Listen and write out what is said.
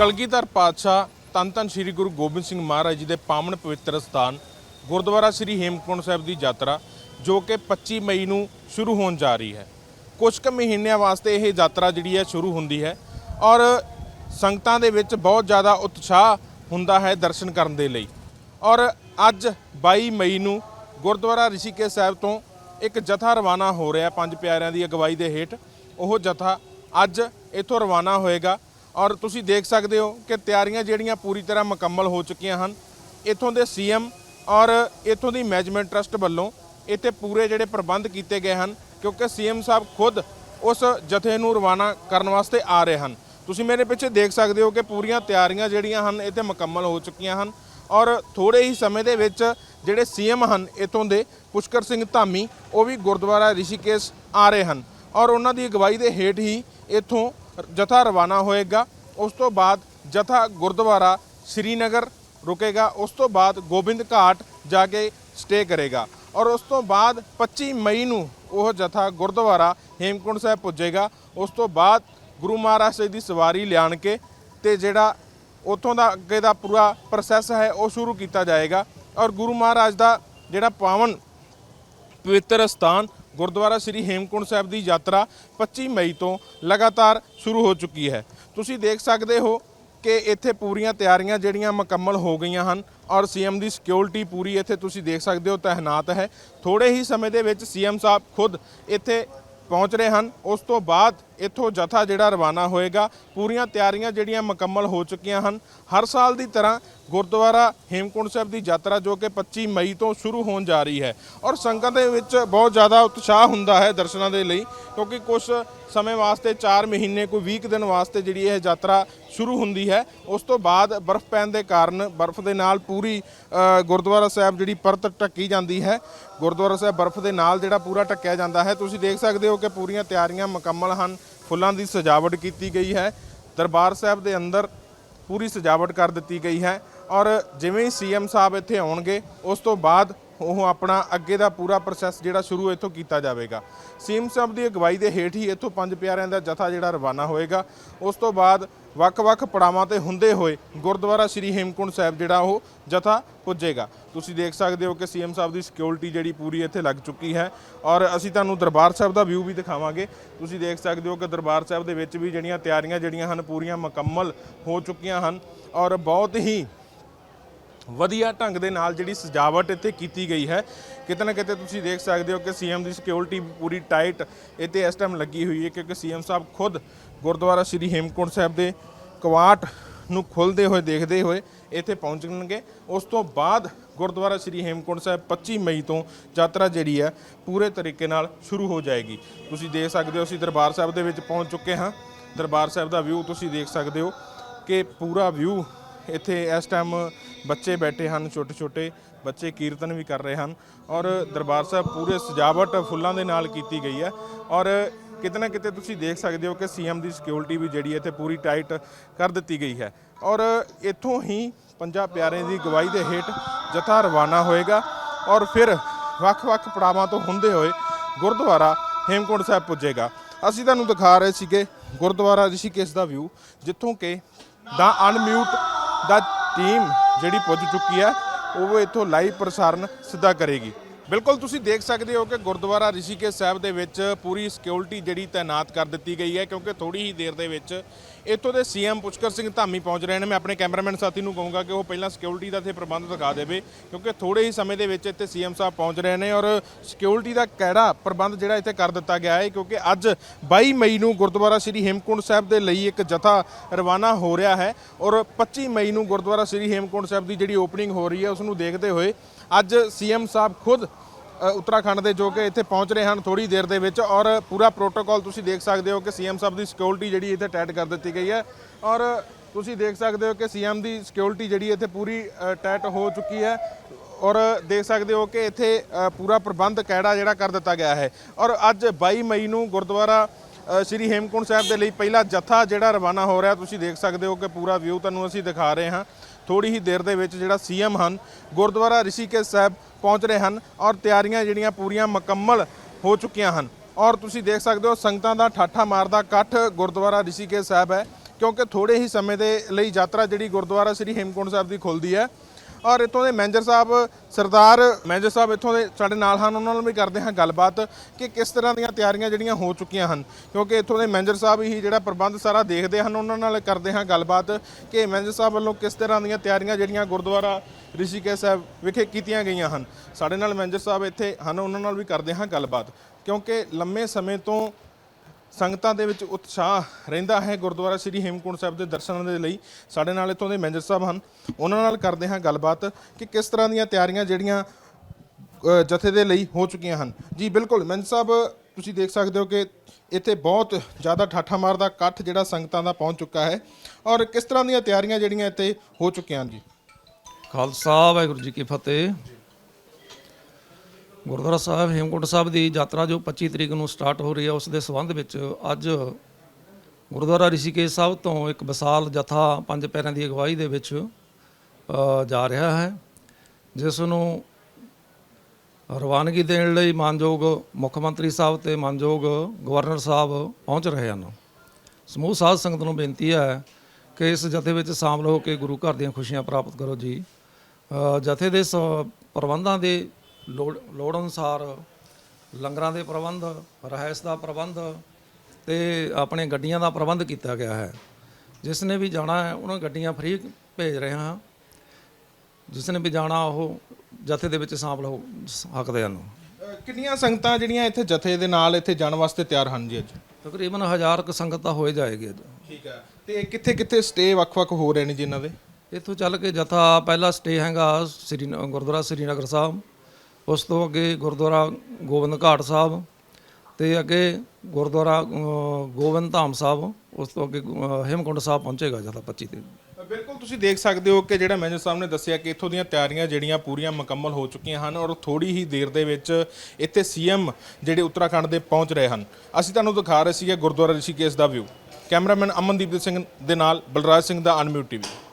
ਕਲਗੀਧਰ ਪਾਤਸ਼ਾਹ ਧੰਨ ਧੰਨ ਸ੍ਰੀ ਗੁਰੂ ਗੋਬਿੰਦ ਸਿੰਘ ਮਹਾਰਾਜ ਜੀ ਦੇ ਪਾਵਨ ਪਵਿੱਤਰ ਸਥਾਨ, ਗੁਰਦੁਆਰਾ ਸ੍ਰੀ ਹੇਮਕੁੰਟ ਸਾਹਿਬ ਦੀ ਯਾਤਰਾ, ਜੋ ਕਿ 25 ਮਈ ਨੂੰ ਸ਼ੁਰੂ ਹੋਣ ਜਾ ਰਹੀ ਹੈ। ਕੁਝ ਕੁ ਮਹੀਨਿਆਂ ਵਾਸਤੇ ਇਹ ਯਾਤਰਾ ਜਿਹੜੀ ਹੈ ਸ਼ੁਰੂ ਹੁੰਦੀ ਹੈ ਔਰ ਸੰਗਤਾਂ ਦੇ ਵਿੱਚ ਬਹੁਤ ਜ਼ਿਆਦਾ ਉਤਸ਼ਾਹ ਹੁੰਦਾ ਹੈ ਦਰਸ਼ਨ ਕਰਨ ਦੇ ਲਈ। ਔਰ ਅੱਜ 22 ਮਈ ਨੂੰ ਗੁਰਦੁਆਰਾ ਰਿਸ਼ੀਕੇਸ਼ ਸਾਹਿਬ ਤੋਂ ਇੱਕ ਜਥਾ ਰਵਾਨਾ ਹੋ ਰਿਹਾ ਪੰਜ ਪਿਆਰਿਆਂ ਦੀ ਅਗਵਾਈ ਦੇ ਹੇਠ। ਉਹ ਜਥਾ ਅੱਜ ਇੱਥੋਂ ਰਵਾਨਾ ਹੋਏਗਾ। ਔਰ ਤੁਸੀਂ ਦੇਖ ਸਕਦੇ ਹੋ ਕਿ ਤਿਆਰੀਆਂ ਜਿਹੜੀਆਂ ਪੂਰੀ ਤਰ੍ਹਾਂ ਮੁਕੰਮਲ ਹੋ ਚੁੱਕੀਆਂ ਹਨ। ਇੱਥੋਂ ਦੇ ਸੀਐਮ ਔਰ ਇੱਥੋਂ ਦੀ ਮੈਨੇਜਮੈਂਟ ਟਰਸਟ ਵੱਲੋਂ ਇੱਥੇ ਪੂਰੇ ਜਿਹੜੇ ਪ੍ਰਬੰਧ ਕੀਤੇ ਗਏ ਹਨ, ਕਿਉਂਕਿ ਸੀਐਮ ਸਾਹਿਬ ਖੁਦ ਉਸ ਜਥੇ ਨੂੰ ਰਵਾਨਾ ਕਰਨ ਵਾਸਤੇ ਆ ਰਹੇ ਹਨ। ਤੁਸੀਂ ਮੇਰੇ ਪਿੱਛੇ ਦੇਖ ਸਕਦੇ ਹੋ ਕਿ ਪੂਰੀਆਂ ਤਿਆਰੀਆਂ ਜਿਹੜੀਆਂ ਹਨ, ਇੱਥੇ ਮੁਕੰਮਲ ਹੋ ਚੁੱਕੀਆਂ ਹਨ ਔਰ ਥੋੜੇ ਹੀ ਸਮੇਂ ਦੇ ਵਿੱਚ ਜਿਹੜੇ ਸੀਐਮ ਹਨ, ਇਥੋਂ ਦੇ ਪੁਸ਼ਕਰ ਸਿੰਘ ਧਾਮੀ, ਉਹ ਵੀ ਗੁਰਦੁਆਰਾ ਰਿਸ਼ੀਕੇਸ਼ ਆ ਰਹੇ ਹਨ। ਔਰ ਉਹਨਾਂ ਦੀ ਅਗਵਾਈ ਦੇ ਹੇਠ ਹੀ ਇਥੋਂ ਜਥਾ ਰਵਾਨਾ ਹੋਏਗਾ, ਉਸ ਤੋਂ ਬਾਅਦ ਜਥਾ ਗੁਰਦੁਆਰਾ ਸ੍ਰੀਨਗਰ ਰੁਕੇਗਾ, ਉਸ ਤੋਂ ਬਾਅਦ ਗੋਬਿੰਦ ਘਾਟ ਜਾ ਕੇ ਸਟੇ ਕਰੇਗਾ ਔਰ ਉਸ ਤੋਂ ਬਾਅਦ 25 ਮਈ ਨੂੰ ਉਹ ਜਥਾ ਗੁਰਦੁਆਰਾ ਹੇਮਕੁੰਟ ਸਾਹਿਬ ਪੁੱਜੇਗਾ, ਉਸ ਤੋਂ ਬਾਅਦ ਗੁਰੂ ਮਹਾਰਾਜ ਜੀ ਦੀ ਸਵਾਰੀ ਲਿਆਣ ਕੇ ਤੇ ਜਿਹੜਾ ਉਥੋਂ ਦਾ ਅੱਗੇ ਦਾ ਪੂਰਾ ਪ੍ਰੋਸੈਸ ਹੈ, ਉਹ ਸ਼ੁਰੂ ਕੀਤਾ ਜਾਏਗਾ ਔਰ ਗੁਰੂ ਮਹਾਰਾਜ ਦਾ ਜਿਹੜਾ ਪਾਵਨ ਪਵਿੱਤਰ ਸਥਾਨ ਗੁਰਦੁਆਰਾ ਸ੍ਰੀ ਹੇਮਕੁੰਟ ਸਾਹਿਬ ਦੀ ਯਾਤਰਾ 25 ਮਈ ਤੋਂ ਲਗਾਤਾਰ ਸ਼ੁਰੂ ਹੋ ਚੁੱਕੀ ਹੈ। ਤੁਸੀਂ ਦੇਖ ਸਕਦੇ ਹੋ ਕਿ ਇੱਥੇ ਪੂਰੀਆਂ ਤਿਆਰੀਆਂ ਜਿਹੜੀਆਂ ਮੁਕੰਮਲ ਹੋ ਗਈਆਂ ਹਨ ਔਰ ਸੀਐਮ ਦੀ ਸਿਕਿਉਰਿਟੀ ਪੂਰੀ ਇੱਥੇ ਤੁਸੀਂ ਦੇਖ ਸਕਦੇ ਹੋ, ਤਹਿਨਾਤ ਹੈ। ਥੋੜੇ ਹੀ ਸਮੇਂ ਦੇ ਵਿੱਚ ਸੀਐਮ ਸਾਹਿਬ ਖੁਦ ਇੱਥੇ ਪਹੁੰਚ ਰਹੇ ਹਨ। ਉਸ ਤੋਂ ਬਾਅਦ ਇੱਥੋਂ ਜਥਾ ਜਿਹੜਾ ਰਵਾਨਾ ਹੋਏਗਾ, ਪੂਰੀਆਂ ਤਿਆਰੀਆਂ ਜਿਹੜੀਆਂ ਮੁਕੰਮਲ ਹੋ ਚੁੱਕੀਆਂ ਹਨ। ਹਰ ਸਾਲ ਦੀ ਤਰ੍ਹਾਂ ਗੁਰਦੁਆਰਾ ਹੇਮਕੁੰਟ ਸਾਹਿਬ ਦੀ ਯਾਤਰਾ ਜੋ ਕਿ 25 ਮਈ ਤੋਂ ਸ਼ੁਰੂ ਹੋਣ ਜਾ ਰਹੀ ਹੈ। ਔਰ ਸੰਗਤ ਦੇ ਵਿੱਚ ਬਹੁਤ ਜ਼ਿਆਦਾ ਉਤਸ਼ਾਹ ਹੁੰਦਾ ਹੈ ਦਰਸ਼ਨਾਂ ਦੇ ਲਈ, ਕਿਉਂਕਿ ਕੁਝ ਸਮੇਂ ਵਾਸਤੇ 4 ਮਹੀਨੇ, ਕੋਈ 20 ਕੁ ਦਿਨ ਵਾਸਤੇ ਜਿਹੜੀ ਇਹ ਯਾਤਰਾ ਸ਼ੁਰੂ ਹੁੰਦੀ ਹੈ। ਉਸ ਤੋਂ ਬਾਅਦ ਬਰਫ਼ ਪੈਣ ਦੇ ਕਾਰਨ ਬਰਫ਼ ਦੇ ਨਾਲ ਪੂਰੀ ਗੁਰਦੁਆਰਾ ਸਾਹਿਬ ਜਿਹੜੀ ਪਰਤ ਢੱਕੀ ਜਾਂਦੀ ਹੈ। ਗੁਰਦੁਆਰਾ ਸਾਹਿਬ ਬਰਫ਼ ਦੇ ਨਾਲ ਜਿਹੜਾ ਪੂਰਾ ਢੱਕਿਆ ਜਾਂਦਾ ਹੈ। ਤੁਸੀਂ ਦੇਖ ਸਕਦੇ ਹੋ ਕਿ ਪੂਰੀਆਂ ਤਿਆਰੀਆਂ ਮੁਕੰਮਲ ਹਨ। ਫੁੱਲਾਂ ਦੀ ਸਜਾਵਟ ਕੀਤੀ ਗਈ ਹੈ। ਦਰਬਾਰ ਸਾਹਿਬ ਦੇ ਅੰਦਰ ਪੂਰੀ ਸਜਾਵਟ ਕਰ ਦਿੱਤੀ ਗਈ ਹੈ। ਔਰ ਜਿਵੇਂ ਹੀ ਸੀਐਮ ਸਾਹਿਬ ਇੱਥੇ ਆਉਣਗੇ, ਉਸ ਤੋਂ ਬਾਅਦ ਉਹ ਆਪਣਾ ਅੱਗੇ ਦਾ ਪੂਰਾ ਪ੍ਰੋਸੈਸ ਜਿਹੜਾ ਸ਼ੁਰੂ ਇੱਥੋਂ ਕੀਤਾ ਜਾਵੇਗਾ। ਸੀਐਮ ਸਾਹਿਬ ਦੀ ਅਗਵਾਈ ਦੇ ਹੇਠ ਹੀ ਇੱਥੋਂ ਪੰਜ ਪਿਆਰਿਆਂ ਦਾ ਜਥਾ ਜਿਹੜਾ ਰਵਾਨਾ ਹੋਏਗਾ। ਉਸ ਤੋਂ ਬਾਅਦ ਵੱਖ-ਵੱਖ ਪੜਾਵਾਂ ਤੇ ਹੁੰਦੇ ਹੋਏ ਗੁਰਦੁਆਰਾ ਸ੍ਰੀ ਹੇਮਕੁੰਟ ਸਾਹਿਬ ਜਿਹੜਾ ਉਹ ਜਥਾ ਪੁੱਜੇਗਾ। ਤੁਸੀਂ ਦੇਖ ਸਕਦੇ ਹੋ ਕਿ ਸੀਐਮ ਸਾਹਿਬ ਦੀ ਸਿਕਿਉਰਿਟੀ ਜਿਹੜੀ ਪੂਰੀ ਇੱਥੇ ਲੱਗ ਚੁੱਕੀ ਹੈ ਔਰ ਅਸੀਂ ਤੁਹਾਨੂੰ ਦਰਬਾਰ ਸਾਹਿਬ ਦਾ ਵਿਊ ਵੀ ਦਿਖਾਵਾਂਗੇ। ਤੁਸੀਂ ਦੇਖ ਸਕਦੇ ਹੋ ਕਿ ਦਰਬਾਰ ਸਾਹਿਬ ਦੇ ਵਿੱਚ ਵੀ ਜਿਹੜੀਆਂ ਤਿਆਰੀਆਂ ਜਿਹੜੀਆਂ ਹਨ, ਪੂਰੀਆਂ ਮੁਕੰਮਲ ਹੋ ਚੁੱਕੀਆਂ ਹਨ ਔਰ ਬਹੁਤ ਹੀ ਵਧੀਆ ਢੰਗ ਦੇ ਨਾਲ ਜਿਹੜੀ ਸਜਾਵਟ ਇੱਥੇ ਕੀਤੀ ਗਈ ਹੈ। ਕਿਤੇ ਨਾ ਕਿਤੇ ਤੁਸੀਂ ਦੇਖ ਸਕਦੇ ਹੋ ਕਿ ਸੀਐਮ ਦੀ ਸਿਕਿਉਰਿਟੀ ਪੂਰੀ ਟਾਈਟ ਇੱਥੇ ਇਸ ਟਾਈਮ ਲੱਗੀ ਹੋਈ ਹੈ ਕਿਉਂਕਿ ਸੀਐਮ ਸਾਹਿਬ ਖੁਦ ਗੁਰਦੁਆਰਾ ਸ੍ਰੀ ਹੇਮਕੁੰਟ ਸਾਹਿਬ ਦੇ ਕਵਾਟ ਨੂੰ ਖੁੱਲਦੇ ਹੋਏ, ਦੇਖਦੇ ਹੋਏ ਇੱਥੇ ਪਹੁੰਚਣਗੇ। ਉਸ ਤੋਂ ਬਾਅਦ ਗੁਰਦੁਆਰਾ ਸ੍ਰੀ ਹੇਮਕੁੰਟ ਸਾਹਿਬ 25 ਮਈ ਤੋਂ ਯਾਤਰਾ ਜਿਹੜੀ ਹੈ ਪੂਰੇ ਤਰੀਕੇ ਨਾਲ ਸ਼ੁਰੂ ਹੋ ਜਾਏਗੀ। ਤੁਸੀਂ ਦੇਖ ਸਕਦੇ ਹੋ ਅਸੀਂ ਦਰਬਾਰ ਸਾਹਿਬ ਦੇ ਵਿੱਚ ਪਹੁੰਚ ਚੁੱਕੇ ਹਾਂ। ਦਰਬਾਰ ਸਾਹਿਬ ਦਾ ਵਿਊ ਤੁਸੀਂ ਦੇਖ ਸਕਦੇ ਹੋ ਕਿ ਪੂਰਾ ਵਿਊ ਇੱਥੇ ਇਸ ਟਾਈਮ ਬੱਚੇ ਬੈਠੇ ਹਨ ਛੋਟੇ ਛੋਟੇ ਬੱਚੇ ਕੀਰਤਨ ਵੀ ਕਰ ਰਹੇ ਹਨ ਔਰ ਦਰਬਾਰ ਸਾਹਿਬ ਪੂਰੇ ਸਜਾਵਟ ਫੁੱਲਾਂ ਦੇ ਨਾਲ ਕੀਤੀ ਗਈ ਹੈ ਔਰ ਕਿਤੇ ਨਾ ਕਿਤੇ ਤੁਸੀਂ ਦੇਖ ਸਕਦੇ ਹੋ ਕਿ ਸੀਐਮ ਦੀ ਸਿਕਿਉਰਿਟੀ ਵੀ ਜਿਹੜੀ ਹੈ ਇੱਥੇ ਪੂਰੀ ਟਾਈਟ ਕਰ ਦਿੱਤੀ ਗਈ ਹੈ ਔਰ ਇੱਥੋਂ ਹੀ ਪੰਜਾਂ ਪਿਆਰਿਆਂ ਦੀ ਗਵਾਹੀ ਦੇ ਹੇਠ ਜਥਾ ਰਵਾਨਾ ਹੋਏਗਾ ਔਰ ਫਿਰ ਵੱਖ-ਵੱਖ ਪੜਾਵਾਂ ਤੋਂ ਹੁੰਦੇ ਹੋਏ ਗੁਰਦੁਆਰਾ ਹੇਮਕੁੰਟ ਸਾਹਿਬ ਪੁੱਜੇਗਾ। ਅਸੀਂ ਤੁਹਾਨੂੰ ਦਿਖਾ ਰਹੇ ਸੀਗੇ ਗੁਰਦੁਆਰਾ ਰਿਸ਼ੀਕੇਸ਼ ਦਾ ਵਿਊ ਜਿੱਥੋਂ ਕਿ ਦਾ ਅਨਮਿਊਟ ਦਾ ਟੀਮ ਜਿਹੜੀ ਪੁੱਜ ਚੁੱਕੀ ਹੈ ਉਹ ਇੱਥੋਂ ਲਾਈਵ ਪ੍ਰਸਾਰਣ ਸਿੱਧਾ ਕਰੇਗੀ। ਬਿਲਕੁਲ ਤੁਸੀਂ ਦੇਖ ਸਕਦੇ ਹੋ ਕਿ ਗੁਰਦੁਆਰਾ ਰਿਸ਼ੀਕੇਸ਼ ਸਾਹਿਬ ਦੇ ਵਿੱਚ ਪੂਰੀ ਸਿਕਿਉਰਿਟੀ ਜਿਹੜੀ ਤਾਇਨਾਤ ਕਰ ਦਿੱਤੀ ਗਈ ਹੈ, ਕਿਉਂਕਿ ਥੋੜੀ ਹੀ ਦੇਰ ਦੇ ਵਿੱਚ ਇੱਥੋਂ ਦੇ ਸੀਐਮ ਪੁਸ਼ਕਰ ਸਿੰਘ ਧਾਮੀ ਪਹੁੰਚ ਰਹੇ ਨੇ। ਮੈਂ ਆਪਣੇ ਕੈਮਰਾਮੈਨ ਸਾਥੀ ਨੂੰ ਕਹੂੰਗਾ ਕਿ ਉਹ ਪਹਿਲਾਂ ਸਿਕਿਉਰਿਟੀ ਦਾ ਇੱਥੇ ਪ੍ਰਬੰਧ ਦਿਖਾ ਦੇਵੇ, ਕਿਉਂਕਿ ਥੋੜੇ ਹੀ ਸਮੇਂ ਦੇ ਵਿੱਚ ਇੱਥੇ ਸੀਐਮ ਸਾਹਿਬ ਪਹੁੰਚ ਰਹੇ ਨੇ ਔਰ ਸਿਕਿਉਰਿਟੀ ਦਾ ਕਿਹੜਾ ਪ੍ਰਬੰਧ ਜਿਹੜਾ ਇੱਥੇ ਕਰ ਦਿੱਤਾ ਗਿਆ ਹੈ, ਕਿਉਂਕਿ ਅੱਜ 22 ਮਈ ਨੂੰ ਗੁਰਦੁਆਰਾ ਸ੍ਰੀ ਹੇਮਕੁੰਟ ਸਾਹਿਬ ਦੇ ਲਈ ਇੱਕ ਜਥਾ ਰਵਾਨਾ ਹੋ ਰਿਹਾ ਹੈ ਔਰ 25 ਮਈ ਨੂੰ ਗੁਰਦੁਆਰਾ ਸ੍ਰੀ ਹੇਮਕੁੰਟ ਸਾਹਿਬ ਦੀ ਜਿਹੜੀ ਓਪਨਿੰਗ ਹੋ ਰਹੀ ਹੈ, ਉਸ ਨੂੰ ਦੇਖਦੇ ਹੋਏ ਅੱਜ ਸੀਐਮ ਸਾਹਿਬ ਖੁਦ ਉੱਤਰਾਖੰਡ ਦੇ ਜੋ ਕਿ ਇੱਥੇ ਪਹੁੰਚ ਰਹੇ ਹਨ ਥੋੜੀ ਦੇਰ ਦੇ ਵਿੱਚ ਔਰ ਪੂਰਾ ਪ੍ਰੋਟੋਕਾਲ ਤੁਸੀਂ ਦੇਖ ਸਕਦੇ ਹੋ ਕਿ ਸੀਐਮ ਸਾਹਿਬ ਦੀ ਸਿਕਿਉਰਿਟੀ ਜਿਹੜੀ ਇੱਥੇ ਟੈਟ ਕਰ ਦਿੱਤੀ ਗਈ ਹੈ ਔਰ ਤੁਸੀਂ ਦੇਖ ਸਕਦੇ ਹੋ ਕਿ ਸੀਐਮ ਦੀ ਸਿਕਿਉਰਿਟੀ ਜਿਹੜੀ ਇੱਥੇ ਪੂਰੀ ਟੈਟ ਹੋ ਚੁੱਕੀ ਹੈ ਔਰ ਦੇਖ ਸਕਦੇ ਹੋ ਕਿ ਇੱਥੇ ਪੂਰਾ ਪ੍ਰਬੰਧ ਕਿਹੜਾ ਜਿਹੜਾ ਕਰ ਦਿੱਤਾ ਗਿਆ ਹੈ ਔਰ ਅੱਜ 22 ਮਈ ਨੂੰ ਗੁਰਦੁਆਰਾ ਸ਼੍ਰੀ ਹੇਮਕੁੰਟ ਸਾਹਿਬ ਦੇ ਲਈ ਪਹਿਲਾ ਜਥਾ ਜਿਹੜਾ ਰਵਾਨਾ ਹੋ ਰਿਹਾ ਤੁਸੀਂ ਦੇਖ ਸਕਦੇ ਹੋ ਕਿ ਪੂਰਾ ਵਿਊ ਤੁਹਾਨੂੰ ਅਸੀਂ ਦਿਖਾ ਰਹੇ ਹਾਂ ਥੋੜੀ ਹੀ ਦੇਰ ਦੇ ਵਿੱਚ ਜਿਹੜਾ ਸੀਐਮ ਹਨ, ਗੁਰਦੁਆਰਾ ਰਿਸ਼ੀਕੇਸ਼ ਸਾਹਿਬ ਪਹੁੰਚ ਰਹੇ ਹਨ ਔਰ ਤਿਆਰੀਆਂ ਜਿਹੜੀਆਂ ਪੂਰੀਆਂ ਮੁਕੰਮਲ ਹੋ ਚੁੱਕੀਆਂ ਹਨ। ਔਰ ਤੁਸੀਂ ਦੇਖ ਸਕਦੇ ਹੋ ਸੰਗਤਾਂ ਦਾ ਠਾਠਾ ਮਾਰਦਾ ਇਕੱਠ ਗੁਰਦੁਆਰਾ ਰਿਸ਼ੀਕੇਸ਼ ਸਾਹਿਬ ਹੈ ਕਿਉਂਕਿ ਥੋੜੇ ਹੀ ਸਮੇਂ ਦੇ ਲਈ ਯਾਤਰਾ ਜਿਹੜੀ ਗੁਰਦੁਆਰਾ ਸ੍ਰੀ ਹੇਮਕੁੰਟ ਸਾਹਿਬ ਦੀ ਖੁੱਲਦੀ ਹੈ ਔਰ ਇੱਥੋਂ ਦੇ ਮੈਨੇਜਰ ਸਾਹਿਬ, ਸਰਦਾਰ ਮੈਨੇਜਰ ਸਾਹਿਬ ਇੱਥੋਂ ਦੇ ਸਾਡੇ ਨਾਲ ਹਨ, ਉਹਨਾਂ ਨਾਲ ਵੀ ਕਰਦੇ ਹਾਂ ਗੱਲਬਾਤ ਕਿ ਕਿਸ ਤਰ੍ਹਾਂ ਦੀਆਂ ਤਿਆਰੀਆਂ ਜਿਹੜੀਆਂ ਹੋ ਚੁੱਕੀਆਂ ਹਨ। ਕਿਉਂਕਿ ਇੱਥੋਂ ਦੇ ਮੈਨੇਜਰ ਸਾਹਿਬ ਹੀ ਜਿਹੜਾ ਪ੍ਰਬੰਧ ਸਾਰਾ ਦੇਖਦੇ ਹਨ, ਉਹਨਾਂ ਨਾਲ ਕਰਦੇ ਹਾਂ ਗੱਲਬਾਤ ਕਿ ਮੈਨੇਜਰ ਸਾਹਿਬ ਵੱਲੋਂ ਕਿਸ ਤਰ੍ਹਾਂ ਦੀਆਂ ਤਿਆਰੀਆਂ ਜਿਹੜੀਆਂ ਗੁਰਦੁਆਰਾ ਰਿਸ਼ੀਕੇਸ਼ ਸਾਹਿਬ ਵਿਖੇ ਕੀਤੀਆਂ ਗਈਆਂ ਹਨ। ਸਾਡੇ ਨਾਲ ਮੈਨੇਜਰ ਸਾਹਿਬ ਇੱਥੇ ਹਨ, ਉਹਨਾਂ ਨਾਲ ਵੀ ਕਰਦੇ ਹਾਂ ਗੱਲਬਾਤ। ਕਿਉਂਕਿ ਲੰਮੇ ਸਮੇਂ ਤੋਂ ਸੰਗਤਾਂ ਦੇ ਵਿੱਚ ਉਤਸ਼ਾਹ ਰਹਿੰਦਾ ਹੈ ਗੁਰਦੁਆਰਾ ਸ੍ਰੀ ਹੇਮਕੁੰਟ ਸਾਹਿਬ ਦੇ ਦਰਸ਼ਨਾਂ ਦੇ ਲਈ। ਸਾਡੇ ਨਾਲ ਇੱਥੋਂ ਦੇ ਮੈਨੇਜਰ ਸਾਹਿਬ ਹਨ। ਉਹਨਾਂ ਨਾਲ ਕਰਦੇ ਹਾਂ ਗੱਲਬਾਤ ਕਿ ਕਿਸ ਤਰ੍ਹਾਂ ਦੀਆਂ ਤਿਆਰੀਆਂ ਜਿਹੜੀਆਂ ਜਥੇ ਦੇ ਲਈ ਹੋ ਚੁੱਕੀਆਂ ਹਨ। ਜੀ, ਬਿਲਕੁਲ। ਮੈਨੇਜਰ ਸਾਹਿਬ, ਤੁਸੀਂ ਦੇਖ ਸਕਦੇ ਹੋ ਕਿ ਇੱਥੇ ਬਹੁਤ ਜ਼ਿਆਦਾ ਠਾਠਾ ਮਾਰਦਾ ਇਕੱਠ ਜਿਹੜਾ ਸੰਗਤਾਂ ਦਾ ਪਹੁੰਚ ਚੁੱਕਾ ਹੈ। ਔਰ ਕਿਸ ਤਰ੍ਹਾਂ ਦੀਆਂ ਤਿਆਰੀਆਂ ਜਿਹੜੀਆਂ ਇੱਥੇ ਹੋ ਚੁੱਕੀਆਂ ਹਨ ਜੀ? ਖਾਲਸਾ, ਵਾਹਿਗੁਰੂ ਜੀ ਕੀ ਫਤਿਹ। ਗੁਰਦੁਆਰਾ ਸਾਹਿਬ, ਹੇਮਕੁੰਟ ਸਾਹਿਬ ਦੀ ਯਾਤਰਾ ਜੋ 25 ਤਰੀਕ ਨੂੰ ਸਟਾਰਟ ਹੋ ਰਹੀ ਹੈ, ਉਸ ਦੇ ਸੰਬੰਧ ਵਿੱਚ ਅੱਜ ਗੁਰਦੁਆਰਾ ਰਿਸ਼ੀਕੇਸ਼ ਸਾਹਿਬ ਤੋਂ ਇੱਕ ਵਿਸ਼ਾਲ ਜਥਾ ਪੰਜ ਪੈਰਾਂ ਦੀ ਅਗਵਾਈ ਦੇ ਵਿੱਚ ਜਾ ਰਿਹਾ ਹੈ, ਜਿਸ ਨੂੰ ਰਵਾਨਗੀ ਦੇਣ ਲਈ ਮਾਨਯੋਗ ਮੁੱਖ ਮੰਤਰੀ ਸਾਹਿਬ ਤੇ ਮਾਨਯੋਗ ਗਵਰਨਰ ਸਾਹਿਬ ਪਹੁੰਚ ਰਹੇ ਹਨ। ਸਮੂਹ ਸਾਧ ਸੰਗਤ ਨੂੰ ਬੇਨਤੀ ਹੈ ਕਿ ਇਸ ਜਥੇ ਵਿੱਚ ਸ਼ਾਮਲ ਹੋ ਕੇ ਗੁਰੂ ਘਰ ਦੀਆਂ ਖੁਸ਼ੀਆਂ ਪ੍ਰਾਪਤ ਕਰੋ ਜੀ। ਜਥੇ ਦੇ ਸ- ਪ੍ਰਬੰਧਾਂ ਦੇ ਲੋੜ ਲੋੜ ਅਨੁਸਾਰ ਲੰਗਰਾਂ ਦੇ ਪ੍ਰਬੰਧ ਰਹਿਸ ਦਾ ਪ੍ਰਬੰਧ ਤੇ ਆਪਣੇ ਗੱਡੀਆਂ ਦਾ ਪ੍ਰਬੰਧ ਕੀਤਾ ਗਿਆ ਹੈ। ਜਿਸ ਨੇ ਵੀ ਜਾਣਾ ਹੈ ਉਹਨਾਂ ਗੱਡੀਆਂ ਫ੍ਰੀ ਭੇਜ ਰਹੇ ਹਾਂ। ਜਿਸ ਨੇ ਵੀ ਜਾਣਾ ਉਹ ਜਥੇ ਦੇ ਵਿੱਚ ਸ਼ਾਮਲ ਹੋ ਸਕਦੇ ਹਨ। ਕਿੰਨੀਆਂ ਸੰਗਤਾਂ ਜਿਹੜੀਆਂ ਇੱਥੇ ਜਥੇ ਦੇ ਨਾਲ ਇੱਥੇ ਜਾਣ ਵਾਸਤੇ ਤਿਆਰ ਹਨ ਜੀ ਅੱਜ? ਤਕਰੀਬਨ ਹਜ਼ਾਰ ਕੁ ਸੰਗਤਾਂ ਹੋਏ ਜਾਏਗੀ ਅੱਜ। ਠੀਕ ਹੈ। ਤੇ ਕਿੱਥੇ ਕਿੱਥੇ ਸਟੇ ਵੱਖ-ਵੱਖ ਹੋ ਰਹੇ ਨੇ ਜੀ ਇਹਨਾਂ ਦੇ? ਇੱਥੋਂ ਚੱਲ ਕੇ ਜਥਾ ਪਹਿਲਾ ਸਟੇ ਹੈਗਾ ਸ੍ਰੀ ਗੁਰਦੁਆਰਾ ਸ੍ਰੀਨਗਰ ਸਾਹਿਬ। ਉਸ ਤੋਂ ਅੱਗੇ ਗੁਰਦੁਆਰਾ ਗੋਬਿੰਦ ਘਾਟ ਸਾਹਿਬ ਤੇ ਅੱਗੇ ਗੁਰਦੁਆਰਾ ਗੋਬਿੰਦ ਧਾਮ ਸਾਹਿਬ ਉਸ ਤੋਂ ਅੱਗੇ ਅ, ਸਾਹਿਬ ਪਹੁੰਚੇਗਾ ਜਥਾ 25 ਤੇ। ਬਿਲਕੁਲ ਤੁਸੀਂ ਦੇਖ ਸਕਦੇ ਹੋ ਕਿ ਜਿਹੜਾ ਮੈਨੇਜਰ ਸਾਹਿਬ ਨੇ ਦੱਸਿਆ ਕਿ ਇੱਥੋਂ ਦੀਆਂ ਤਿਆਰੀਆਂ ਜਿਹੜੀਆਂ ਪੂਰੀਆਂ ਮੁਕੰਮਲ ਹੋ ਚੁੱਕੀਆਂ ਹਨ ਔਰ ਥੋੜੀ ਹੀ ਦੇਰ ਦੇ ਵਿੱਚ ਇੱਥੇ ਸੀਐਮ ਜਿਹੜੇ ਉੱਤਰਾਖੰਡ ਦੇ ਪਹੁੰਚ ਰਹੇ ਹਨ। ਅਸੀਂ ਤੁਹਾਨੂੰ ਦਿਖਾ ਰਹੇ ਸੀਗੇ ਗੁਰਦੁਆਰਾ ਰਿਸ਼ੀਕੇਸ਼ ਦਾ ਵਿਊ ਕੈਮਰਾਮੈਨ ਅਮਨਦੀਪ ਸਿੰਘ ਦੇ ਨਾਲ ਬਲਰਾਜ ਸਿੰਘ ਦਾ ਅਨਮਿਊਟ ਟੀਵੀ।